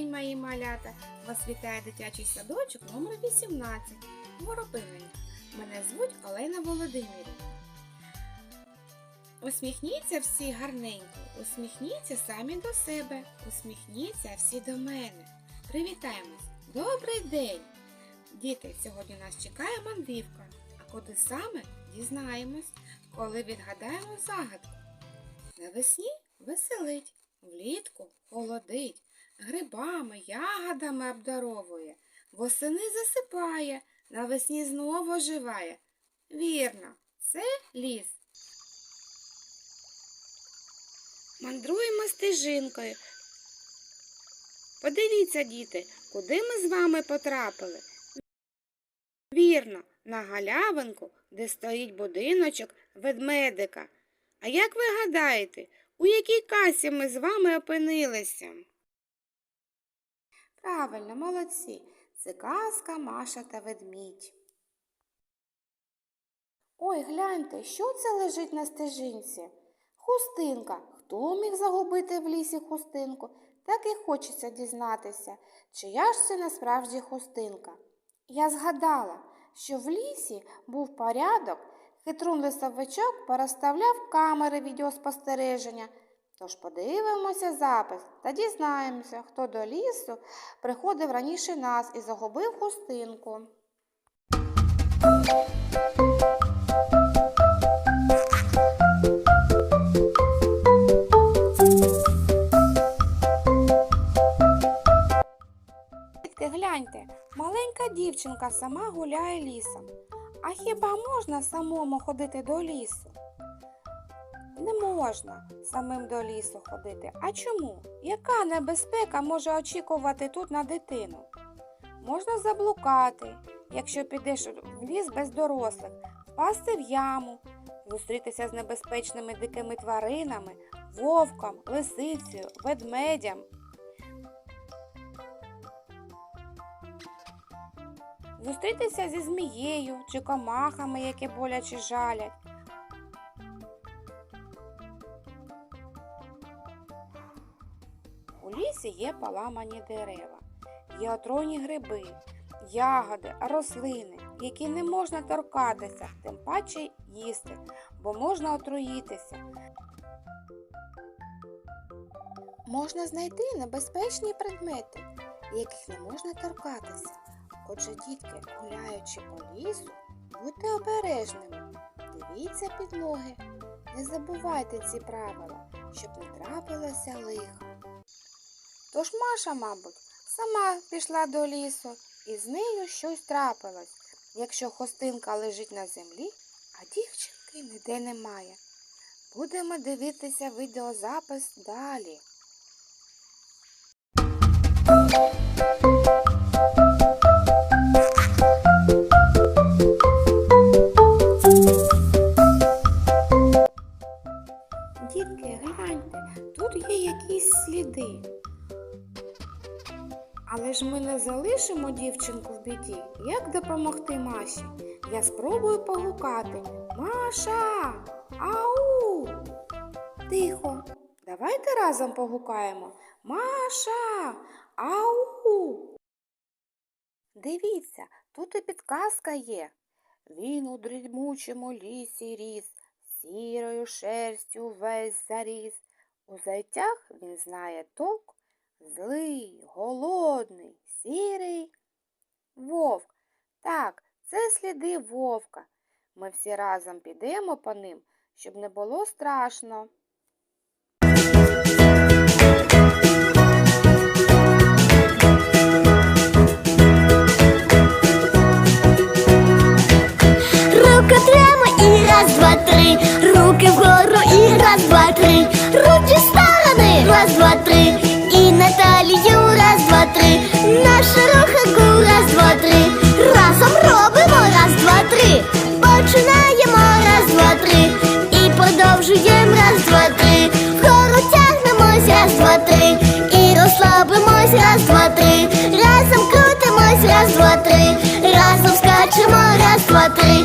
день, мої малята! Вас вітає дитячий садочок номер 18 Воропигані. Мене звуть Олена Володимирівна. Усміхніться всі гарненько, усміхніться самі до себе, усміхніться всі до мене. Привітаємось! Добрий день! Діти, сьогодні нас чекає мандрівка. А куди саме дізнаємось, коли відгадаємо загадку. Навесні веселить, влітку холодить, грибами, ягодами обдаровує, восени засипає, навесні знову оживає. Вірно, це ліс. Мандруємо стежинкою. Подивіться, діти, куди ми з вами потрапили. Вірно, на галявинку, де стоїть будиночок ведмедика. А як ви гадаєте, у якій касі ми з вами опинилися? Правильно, молодці. Це казка Маша та ведмідь. Ой, гляньте, що це лежить на стежинці? Хустинка. Хто міг загубити в лісі хустинку? Так і хочеться дізнатися, чия ж це насправді хустинка. Я згадала, що в лісі був порядок, хитрун лисовичок порозставляв камери відеоспостереження. Тож подивимося запис та дізнаємося, хто до лісу приходив раніше нас і загубив хустинку. Гляньте, маленька дівчинка сама гуляє лісом. А хіба можна самому ходити до лісу? Не можна самим до лісу ходити. А чому? Яка небезпека може очікувати тут на дитину? Можна заблукати, якщо підеш в ліс без дорослих, впасти в яму, зустрітися з небезпечними дикими тваринами, вовком, лисицею, ведмедям. Зустрітися зі змією чи комахами, які боляче жалять. У лісі є поламані дерева, є отруйні гриби, ягоди, рослини, які не можна торкатися, тим паче їсти, бо можна отруїтися. Можна знайти небезпечні предмети, яких не можна торкатися. Отже, дітки, гуляючи по лісу, будьте обережними, дивіться під ноги, не забувайте ці правила, щоб не трапилося лихо. Тож Маша, мабуть, сама пішла до лісу, і з нею щось трапилось, якщо хостинка лежить на землі, а дівчинки ніде немає. Будемо дивитися відеозапис далі. Дітки, гляньте, тут є якісь сліди. Але ж ми не залишимо дівчинку в біді. Як допомогти Маші? Я спробую погукати. Маша! Ау! Тихо. Давайте разом погукаємо. Маша! Ау! Дивіться, тут і підказка є. Він у дрімучому лісі ріс, сірою шерстю весь заріс. У зайцях він знає толк, злий, голодний, сірий. Вовк. Так, це сліди вовка. Ми всі разом підемо по ним, щоб не було страшно. Руки прямо і раз, два, три, руки вгору раз, два, три, разом крутимось, раз, два, три, разом скачемо, раз, два, три,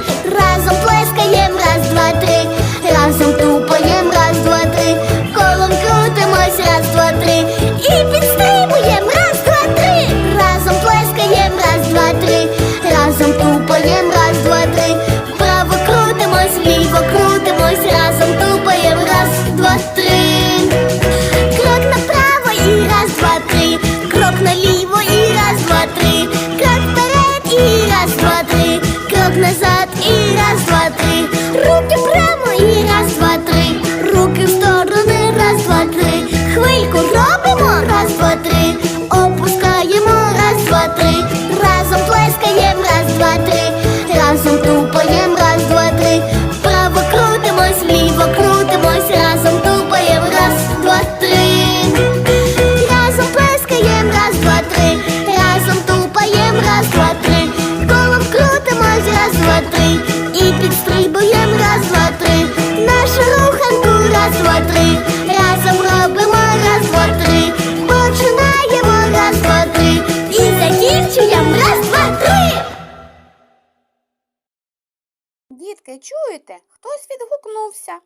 чуєте? Хтось відгукнувся.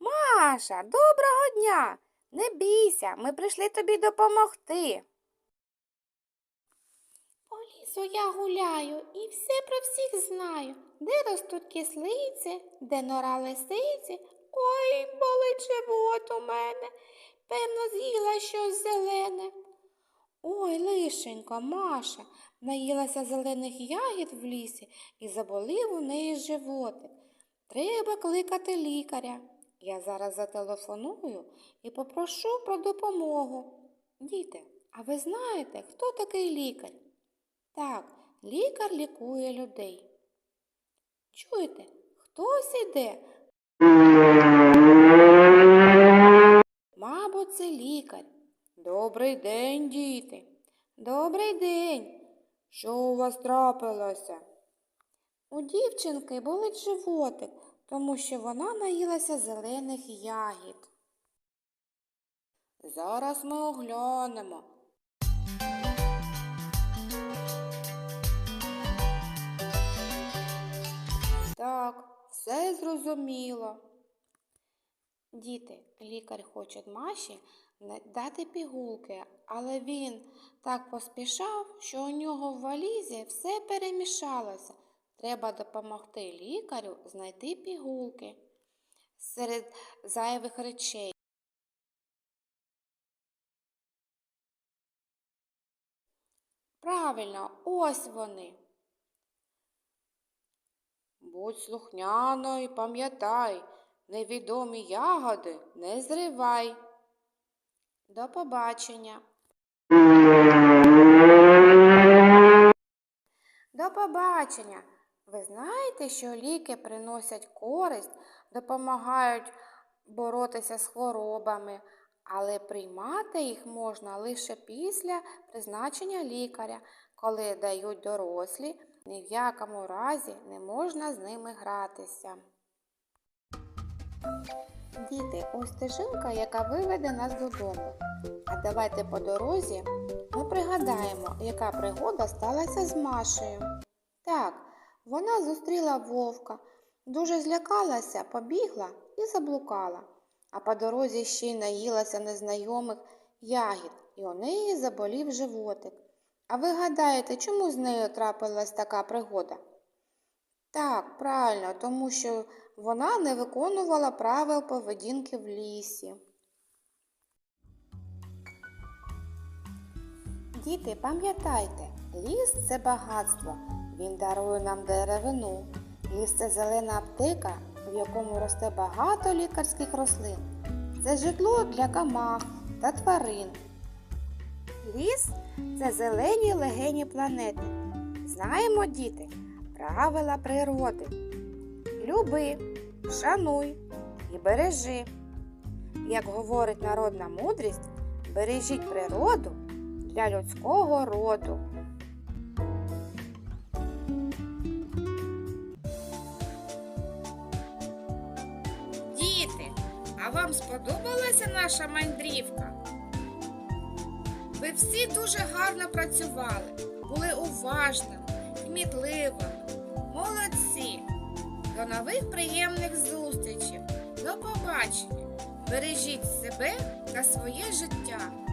Маша, доброго дня! Не бійся, ми прийшли тобі допомогти. По лісу я гуляю і все про всіх знаю, де ростуть кислиці, де нора лисиці. Ой, болить живот у мене, певно, з'їла щось зелене. Ой, лишенька, Маша, наїлася зелених ягід в лісі і заболів у неї животик. Треба кликати лікаря. Я зараз зателефоную і попрошу про допомогу. Діти, а ви знаєте, хто такий лікар? Так, лікар лікує людей. Чуєте, хтось іде. Мабуть, це лікар. Добрий день, діти. Добрий день. Що у вас трапилося? У дівчинки болить животик, тому що вона наїлася зелених ягід. Зараз ми оглянемо. Так, все зрозуміло. Діти, лікар хоче Маші дати пігулки, але він так поспішав, що у нього в валізі все перемішалося. Треба допомогти лікарю знайти пігулки серед зайвих речей. Правильно, ось вони. Будь слухняно і пам'ятай, невідомі ягоди не зривай. До побачення. До побачення. Ви знаєте, що ліки приносять користь, допомагають боротися з хворобами, але приймати їх можна лише після призначення лікаря, коли дають дорослі, ні в якому разі не можна з ними гратися. Діти, ось стежинка, яка виведе нас додому. А давайте по дорозі ми пригадаємо, яка пригода сталася з Машею. Так, вона зустріла вовка, дуже злякалася, побігла і заблукала, а по дорозі ще й наїлася незнайомих ягід, і у неї заболів животик. А ви гадаєте, чому з нею трапилась така пригода? Так, правильно, тому що вона не виконувала правил поведінки в лісі. Діти, пам'ятайте, ліс це багатство. Він дарує нам деревину. Ліс це зелена аптека, в якому росте багато лікарських рослин. Це житло для камах та тварин. Ліс це зелені легені планети. Знаємо, діти, правила природи. Люби, шануй і бережи. Як говорить народна мудрість, бережіть природу для людського роду. Діти, а вам сподобалася наша мандрівка? Ви всі дуже гарно працювали, були уважними, кмітливими. До нових приємних зустрічей. До побачення. Бережіть себе та своє життя.